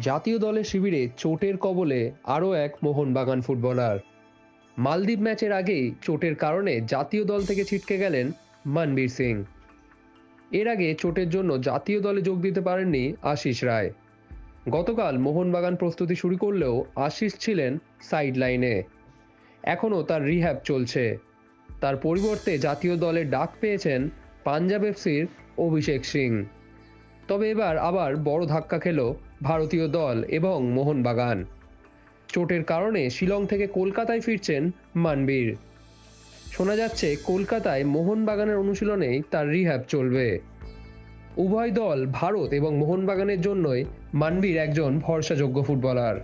জাতীয় দলের শিবিরে চোটের কবলে আরও এক মোহনবাগান ফুটবলার। মালদ্বীপ ম্যাচের আগেই চোটের কারণে জাতীয় দল থেকে ছিটকে গেলেন মনবীর সিং। এর আগে চোটের জন্য জাতীয় দলে যোগ দিতে পারেননি আশিস রায়। গতকাল মোহনবাগান প্রস্তুতি শুরু করলেও আশিস ছিলেন সাইড লাইনে এখনও তার রিহ্যাব চলছে। তার পরিবর্তে জাতীয় দলে ডাক পেয়েছেন পাঞ্জাব এফসির অভিষেক সিং। তবে এবার আবার বড় ধাক্কা খেল ভারতীয় দল এবং মোহনবাগান। চোটের কারণে শিলং থেকে কলকাতায় ফিরছেন মানবীর। শোনা যাচ্ছে, কলকাতায় মোহনবাগানের অনুশীলনেই তার রিহ্যাব চলবে। উভয় দল ভারত এবং মোহনবাগানের জন্যই মানবীর একজন ভরসাযোগ্য ফুটবলার।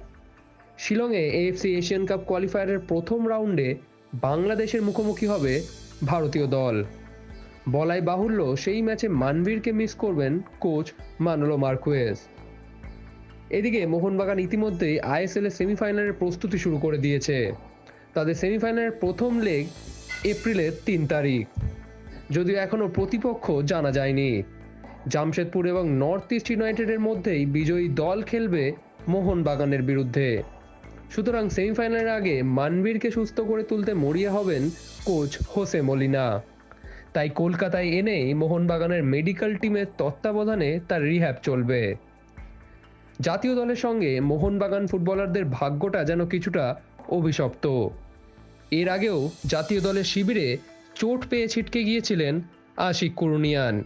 শিলংয়ে এএফসি এশিয়ান কাপ কোয়ালিফায়ারের প্রথম রাউন্ডে বাংলাদেশের মুখোমুখি হবে ভারতীয় দল। বলাই বাহুল্য, সেই ম্যাচে মানবীরকে মিস করবেন কোচ মানলো মার্কুয়েস এদিকে মোহনবাগান ইতিমধ্যেই আইএসএল এর সেমিফাইনালের প্রস্তুতি শুরু করে দিয়েছে। তাদের সেমিফাইনালের প্রথম লেগ এপ্রিলের তিন তারিখ। যদিও এখনও প্রতিপক্ষ জানা যায়নি। জামশেদপুর এবং নর্থ ইস্ট ইউনাইটেডের মধ্যেই বিজয়ী দল খেলবে মোহনবাগানের বিরুদ্ধে। সুতরাং সেমিফাইনালের আগে মানবীরকে সুস্থ করে তুলতে মরিয়া হবেন কোচ হোসে মলিনা। তাই কলকাতায় এনেই মোহনবাগানের মেডিকেল টিমের তত্ত্বাবধানে তার রিহ্যাব চলবে। জাতীয় দলের সঙ্গে মোহনবাগান ফুটবলারদের ভাগ্যটা যেন কিছুটা অভিশপ্ত। এর আগেও জাতীয় দলের শিবিরে চোট পেয়ে ছিটকে গিয়েছিলেন আশিক কুরুনিয়ান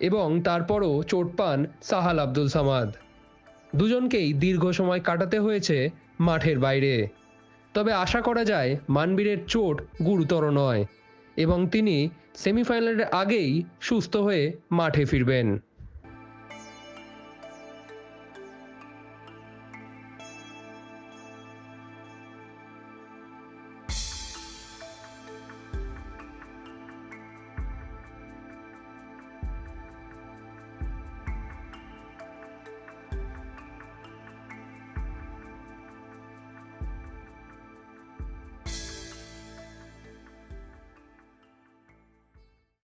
এবং তারপরও চোট পান সাহাল আব্দুল সামাদ। দুজনকেই দীর্ঘ সময় কাটাতে হয়েছে মাঠের বাইরে। তবে আশা করা যায় মানবীরের চোট গুরুতর নয় এবং তিনি সেমিফাইনালের আগেই সুস্থ হয়ে মাঠে ফিরবেন।